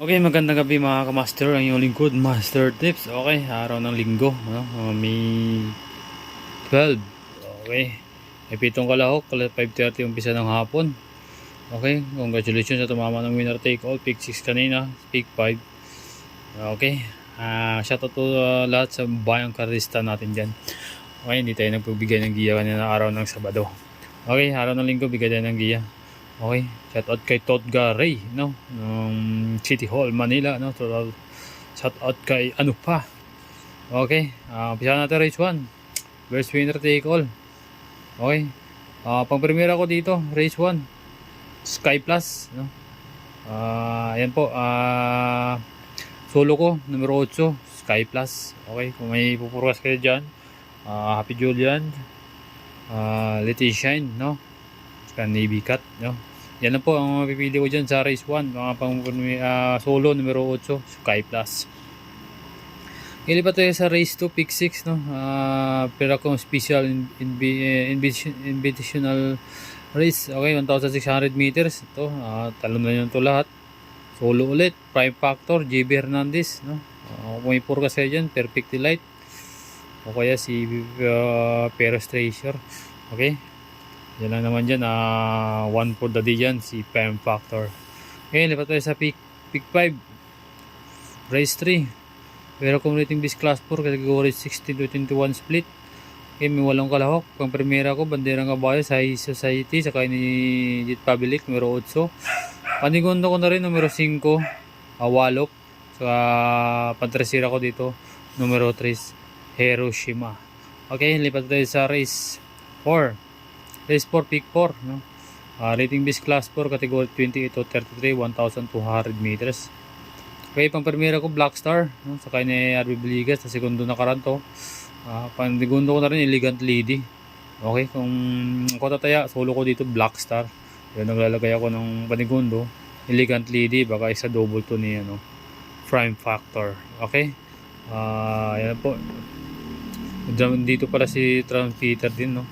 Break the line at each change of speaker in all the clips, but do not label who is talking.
Okay, magandang gabi mga kamaster. Ang iyong lingkod, Master Tips. Okay, araw ng linggo. No? Uh, May 12. Okay. May pitong kalahok. 5.30 umpisa ng hapon. Okay, congratulations sa tumama ng winner take all. Pick 6 kanina. Pick 5. Okay. Uh, shoutout to uh, lahat sa bayang karista natin dyan. Okay, hindi tayo nagpagbigay ng giya kanina araw ng Sabado. Okay, araw ng linggo, bigay tayo ng giya. Okay, shout out kay Todga Ray, no? Ng City Hall, Manila, no? Shout out kay ano pa. Okay, uh, umpisa natin race 1. First winner take all. Okay. Uh, pang premiere ako dito, race 1. Sky Plus, no? Ah, ayan po, ah solo ko, numero 8, Sky Plus. Okay, kung may pupurukas kayo dyan, ah Happy Julian, ah Letitian, no? Saka Navy Cat, no? Yan lang po ang mapipili ko dyan sa race 1. Mga pang ah, solo numero 8, Sky Plus. Ilipat tayo sa race 2, pick 6, no? Uh, pero akong special in, in, invitation- invitational race. Okay, 1,600 meters. Ito, uh, talon na yun ito lahat. Solo ulit, Prime Factor, JB Hernandez, no? Uh, kung may forecast kayo dyan, Perfect Delight. O kaya si uh, Tracer. Okay, yan lang naman dyan, ah one for the day dyan, si Prime Factor. Okay, lipat tayo sa pick, pick 5. Race 3. Pero kung rating this class 4, category 16 to 21 split. Okay, may walong kalahok. Pang primera ko, Banderang Kabayo, sa Society, saka ni Jet Public, numero 8. Panigundo ko na rin, numero 5, Awalop. Saka pantresira ko dito, numero 3, Hiroshima. Okay, lipat tayo sa race 4. Race 4, pick 4. No? Ah, rating base class 4, category 28 to 33, 1,200 meters. Okay, pang primera ko, Black Star. No? Sakay ni RB Biligas, sa segundo na karanto. Ah, panigundo ko na rin, Elegant Lady. Okay, kung ako tataya, solo ko dito, Black Star. Naglalagay ako ng panigundo. Elegant Lady, baka isa double to ni ano, Prime Factor. Okay? Ah, yan po. Dito pala si Transpeter din, no?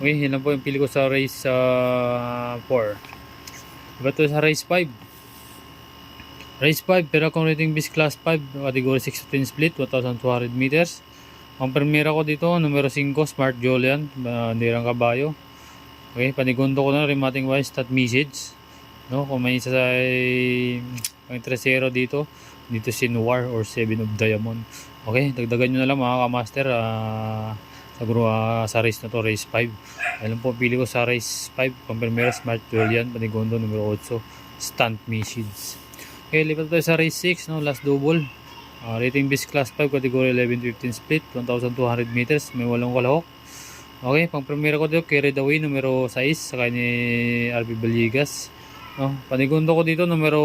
Okay, yun lang po yung pili ko sa race uh, 4. Iba to sa race 5. Race 5, pero kung rating base class 5, category 6 to 10 split, 1,200 meters. Ang primera ko dito, numero 5, Smart Julian, bandirang kabayo. Okay, panigundo ko na remating wise stat message. No, kung may isa sa pang tercero dito, dito si Noir or 7 of Diamond. Okay, dagdagan nyo na lang mga kamaster. ah sa, gru- ah, sa race na to, race 5. Alam po, pili ko sa race 5, pang primera Smart Julian, panigundo numero 8, stunt message. Okay, lipat tayo sa race 6, no? last double. Ah, rating base class 5, category 11-15 split, 1,200 meters, may walong kalahok. Okay, pang ko dito, carried away, numero 6, saka ni RB Baligas. No? Panigundo ko dito, numero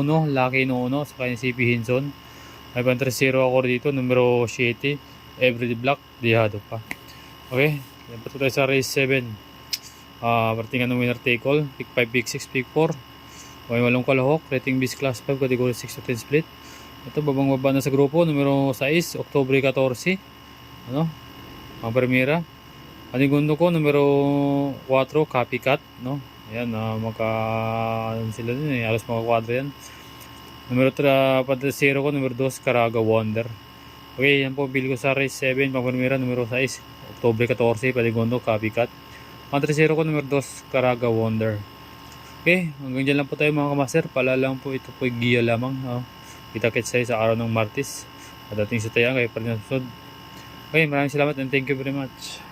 1, Lucky no 1, saka ni CP Hinson. May pang 3-0 ako dito, numero 7, Every Black, Dihado pa. Okay, pa tayo sa race 7. Ah, partingan ng winner take all, pick 5, pick 6, pick 4. Okay, walong kalahok, rating base class 5, category 6 to 10 split. Ito, babang baba na sa grupo, numero 6, Oktobre 14. Ano? Ang primera. Panigundo ko, numero 4, Copycat. No? Ayan, uh, magka... ano sila din eh, alas mga kwadro yan. Numero 3, padresero ko, numero 2, Caraga Wonder. Okay, yan po, bili ko sa race 7, pang primera, numero 6, Oktobre 14, Panigundo, Copycat. Ang tresero ko, numero 2, Caraga Wonder. Okay, hanggang dyan lang po tayo mga kamaster. Pala lang po ito po giya lamang. Oh. Kita-kits tayo sa araw ng Martis. Padating sa tayo, kaya pa rin susunod. Okay, maraming salamat and thank you very much.